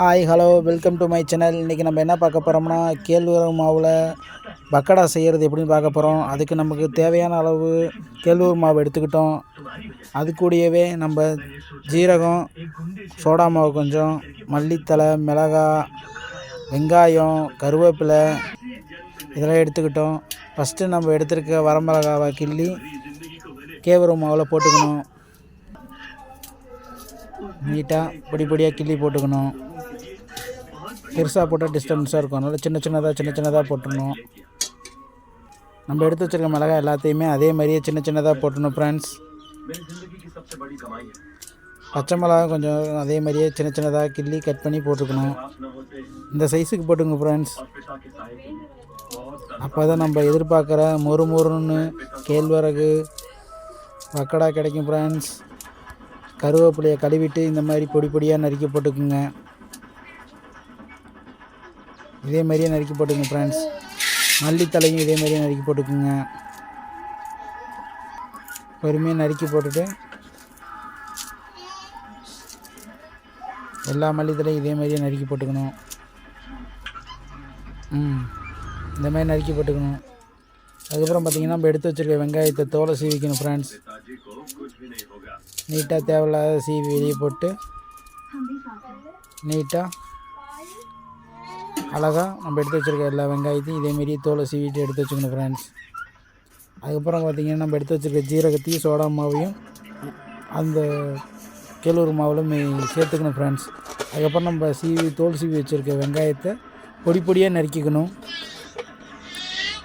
Hi hello welcome to my channel இன்றைக்கி நம்ம என்ன பார்க்க போகிறோம்னா கேழ்வரகு மாவில் பக்கடா செய்கிறது எப்படின்னு பார்க்க போகிறோம் அதுக்கு நமக்கு தேவையான அளவு கேழ்வரகு மாவு எடுத்துக்கிட்டோம். அது கூடவே நம்ம ஜீரகம் சோடா மாவு கொஞ்சம் மல்லித்தழை மிளகாய் வெங்காயம் கருவேப்பிலை இதெல்லாம் எடுத்துக்கிட்டோம். ஃபஸ்ட்டு நம்ம எடுத்துருக்க வரமிளகாவை கிள்ளி கேழ்வரகு மாவில் போட்டுக்கணும். நீட்டாக பொடி பொடியாக கிள்ளி போட்டுக்கணும். பெருசாக போட்டால் டிஸ்டர்பன்ஸாக இருக்கும். அதனால் சின்ன சின்னதாக சின்ன சின்னதாக போட்டுடணும் நம்ம எடுத்து வச்சிருக்க மிளகாய் எல்லாத்தையுமே அதே மாதிரியே சின்ன சின்னதாக போட்டணும் ஃப்ரெண்ட்ஸ் பச்சை மிளகா கொஞ்சம் அதே மாதிரியே சின்ன சின்னதாக கிள்ளி கட் பண்ணி போட்டுக்கணும். இந்த சைஸுக்கு போட்டுங்க ஃப்ரெண்ட்ஸ் அப்போ தான் நம்ம எதிர்பார்க்குற மொறு மொறுன்னு கேழ்வரகு வக்கடா கிடைக்கும் ஃப்ரெண்ட்ஸ் கருவேப்பிலையை கழுவிட்டு இந்த மாதிரி பொடி பொடியாக நறுக்கி போட்டுக்குங்க. இதே மாதிரியே நறுக்கி போட்டுக்கோங்க ஃப்ரெண்ட்ஸ் மல்லித்தலையும் இதே மாதிரியே நறுக்கி போட்டுக்குங்க. பொறுமையாக நறுக்கி போட்டுட்டு எல்லா மல்லித்தலையும் இதே மாதிரியே நறுக்கி போட்டுக்கணும். ம் இந்த மாதிரி நறுக்கி போட்டுக்கணும். அதுக்கப்புறம் பார்த்தீங்கன்னா நம்ம எடுத்து வச்சுருக்க வெங்காயத்தை தோலை சீவிக்கணும் ஃப்ரெண்ட்ஸ் நீட்டாக தேவையில்லாத சீவி வெளியே போட்டு நீட்டாக அழகாக நம்ம எடுத்து வச்சுருக்க எல்லா வெங்காயத்தையும் இதேமாரி தோலை சீவிட்டு எடுத்து வச்சுக்கணும் ஃப்ரெண்ட்ஸ் அதுக்கப்புறம் பார்த்திங்கன்னா நம்ம எடுத்து வச்சுருக்க ஜீரகத்தையும் சோடா மாவையும் அந்த கேளூர் மாவில் சேர்த்துக்கணும் ஃப்ரெண்ட்ஸ் அதுக்கப்புறம் நம்ம சீவி தோல் சீவி வச்சுருக்க வெங்காயத்தை பொடி பொடியாக நறுக்கிக்கணும்.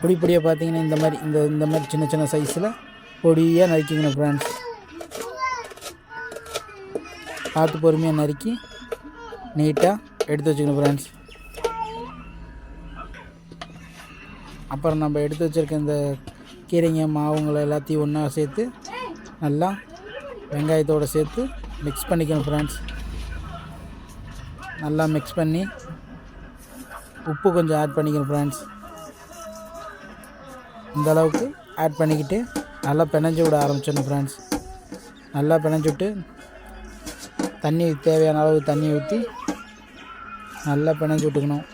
பொடி பொடியாக பார்த்திங்கன்னா இந்த மாதிரி இந்த இந்த மாதிரி சின்ன சின்ன சைஸில் பொடியாக நறுக்கிக்கணும் ஃப்ரெண்ட்ஸ் பார்த்து பொறுமையாக நறுக்கி நீட்டாக எடுத்து வச்சுக்கணும் ஃப்ரெண்ட்ஸ் அப்புறம் நம்ம எடுத்து வச்சுருக்க இந்த கீரைங்க மாவுங்களை எல்லாத்தையும் ஒன்றா சேர்த்து நல்லா வெங்காயத்தோடு சேர்த்து மிக்ஸ் பண்ணிக்கணும் ஃப்ரெண்ட்ஸ் நல்லா மிக்ஸ் பண்ணி உப்பு கொஞ்சம் ஆட் பண்ணிக்கணும் ஃப்ரெண்ட்ஸ் இந்த அளவுக்கு ஆட் பண்ணிக்கிட்டு நல்லா பிணைஞ்சு விட ஆரம்பிச்சிடணும் ஃப்ரெண்ட்ஸ் நல்லா பிணைஞ்சு விட்டு தண்ணி தேவையான அளவு தண்ணி ஊற்றி நல்லா பிணைஞ்சு விட்டுக்கணும்.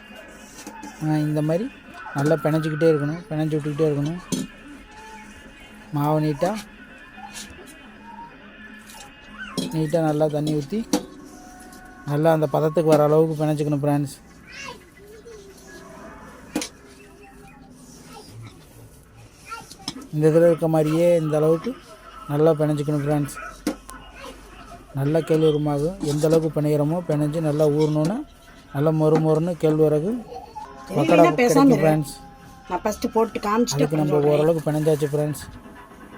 இந்த மாதிரி நல்லா பிணைஞ்சிக்கிட்டே இருக்கணும் பிணைஞ்சி விட்டுக்கிட்டே இருக்கணும். மாவு நீட்டாக நீட்டாக நல்லா தண்ணி ஊற்றி நல்லா அந்த பதத்துக்கு வர அளவுக்கு பிணைச்சிக்கணும் ஃப்ரெண்ட்ஸ் இந்த இதில் இருக்க மாதிரியே இந்த அளவுக்கு நல்லா பிணைஞ்சிக்கணும் ஃப்ரெண்ட்ஸ் நல்லா கேழ்வரகு மாவு எந்த அளவுக்கு பிணைகிறோமோ பிணைஞ்சு நல்லா ஊறணுன்னு நல்லா மொறு மொறுன்னு கேழ்வரகு பக்கடா கிடைக்கும் ஃப்ரெண்ட்ஸ் நான் ஃபஸ்ட்டு போட்டு காமிச்சிட்டு நம்ம ஓரளவுக்கு பிணைஞ்சாச்சு ஃப்ரெண்ட்ஸ்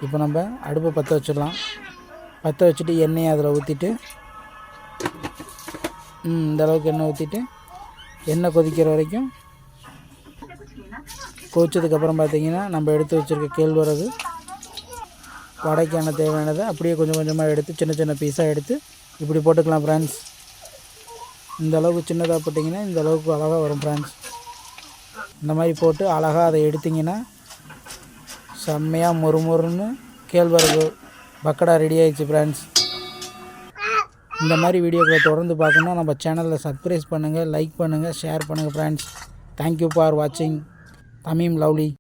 இப்போ நம்ம அடுப்பை பற்ற வச்சிடலாம். பற்ற வச்சுட்டு எண்ணெயை அதில் ஊற்றிட்டு ம் இந்த அளவுக்கு எண்ணெய் ஊற்றிட்டு எண்ணெய் கொதிக்கிற வரைக்கும் கொதிச்சதுக்கப்புறம் பார்த்தீங்கன்னா நம்ம எடுத்து வச்சுருக்க கேழ்வரகு வடைக்கான தேவையானதை அப்படியே கொஞ்சம் கொஞ்சமாக எடுத்து சின்ன சின்ன பீஸாக எடுத்து இப்படி போட்டுக்கலாம் ஃப்ரெண்ட்ஸ் இந்த அளவுக்கு சின்னதாக போட்டிங்கன்னா இந்த அளவுக்கு அழகாக வரும் ஃப்ரெண்ட்ஸ் இந்த மாதிரி போட்டு அழகாக அதை எடுத்திங்கன்னா செம்மையாக மொறுமொறுன்னு கேழ்வரகு பக்கடா ரெடி ஆயிடுச்சு ஃப்ரெண்ட்ஸ் இந்த மாதிரி வீடியோக்களை தொடர்ந்து பார்க்கணுன்னா நம்ம சேனலில் சப்ஸ்கிரைப் பண்ணுங்கள் லைக் பண்ணுங்கள் ஷேர் பண்ணுங்கள் ஃப்ரெண்ட்ஸ் தேங்க்யூ ஃபார் வாட்சிங் தமிம் லவ்லி.